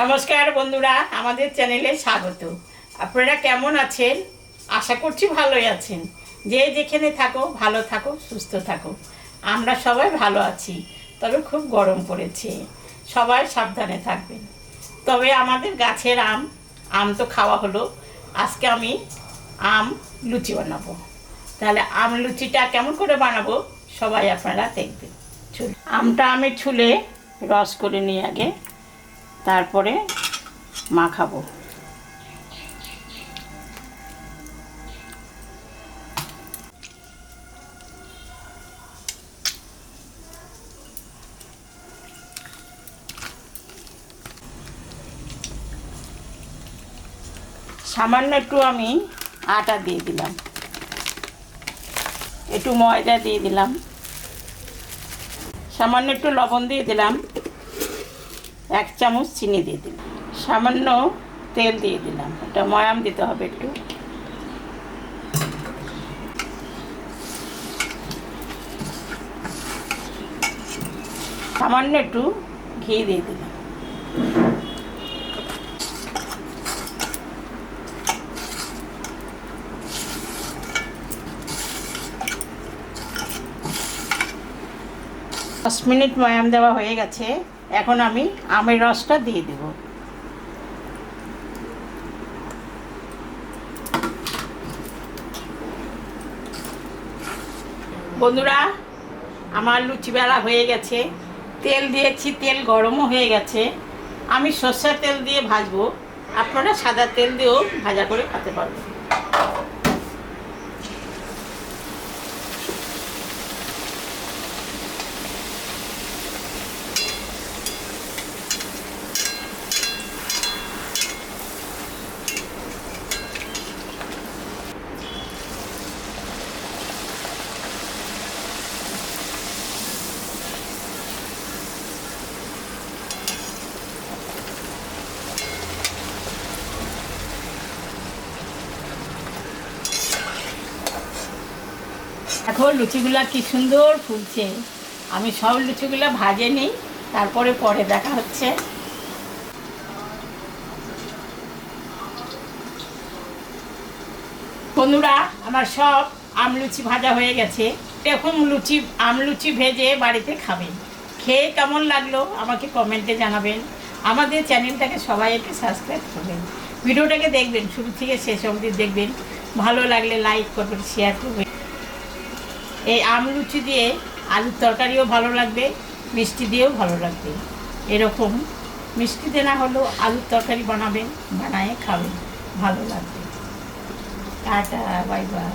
নমস্কার বন্ধুরা, আমাদের চ্যানেলে স্বাগত। আপনারা কেমন আছেন? আশা করছি ভালোই আছেন। যে যেখানে থাকো, ভালো থাকো, সুস্থ থাকো। আমরা সবাই ভালো আছি, তবে খুব গরম পড়েছে। সবাই সাবধানে থাকবেন। তবে আমাদের গাছের আম আম তো খাওয়া হলো। আজকে আমি আম লুচি বানাবো। তাহলে আম লুচিটা কেমন করে বানাবো? সবাই আপনারা দেখবেন। আমটা আমি ছুলে রস করে নিই আগে। তারপরে মাখাবো। সামান্য একটু আমি আটা দিয়ে দিলাম। একটু ময়দা দিয়ে দিলাম। সামান্য একটু লবণ দিয়ে দিলাম। এক চামচ চিনি দিয়ে দিলাম। সামান্য তেল দিয়ে দিলাম। এটা ময়াম দিতে হবে একটু। সামান্য একটু ঘি দিয়ে দিলাম। দশ মিনিট ময়াম দেওয়া হয়ে গেছে। এখন আমি আমের রসটা দিয়ে দেব। বন্ধুরা, আমার লুচি বেলা হয়ে গেছে। তেল দিয়েছি, তেল গরমও হয়ে গেছে। আমি সর্ষের তেল দিয়ে ভাজবো। আপনারা সাদা তেল দিয়েও ভাজা করে খেতে পারবেন। এখন লুচিগুলা কি সুন্দর ফুলছে। আমি সব লুচিগুলো ভাজে নিই, তারপরে পরে দেখা হচ্ছে। বন্ধুরা, আমার সব আম লুচি ভাজা হয়ে গেছে। এরকম লুচি, আম লুচি ভেজে বাড়িতে খাবেন খেয়ে কেমন লাগল আমাকে কমেন্টে জানাবেন। আমাদের চ্যানেলটাকে সবাই একটু সাবস্ক্রাইব করবেন। ভিডিওটাকে দেখবেন, শুরু থেকে শেষ অবধি দেখবেন। ভালো লাগলে লাইক করবেন, শেয়ার করবেন। এই আম লুচি দিয়ে আলুর তরকারিও ভালো লাগবে, মিষ্টি দিয়েও ভালো লাগবে। এরকম মিষ্টিতে না হলেও আলুর তরকারি বানাবেন বানায় খাবেন ভালো লাগবে। Tata, bye bye.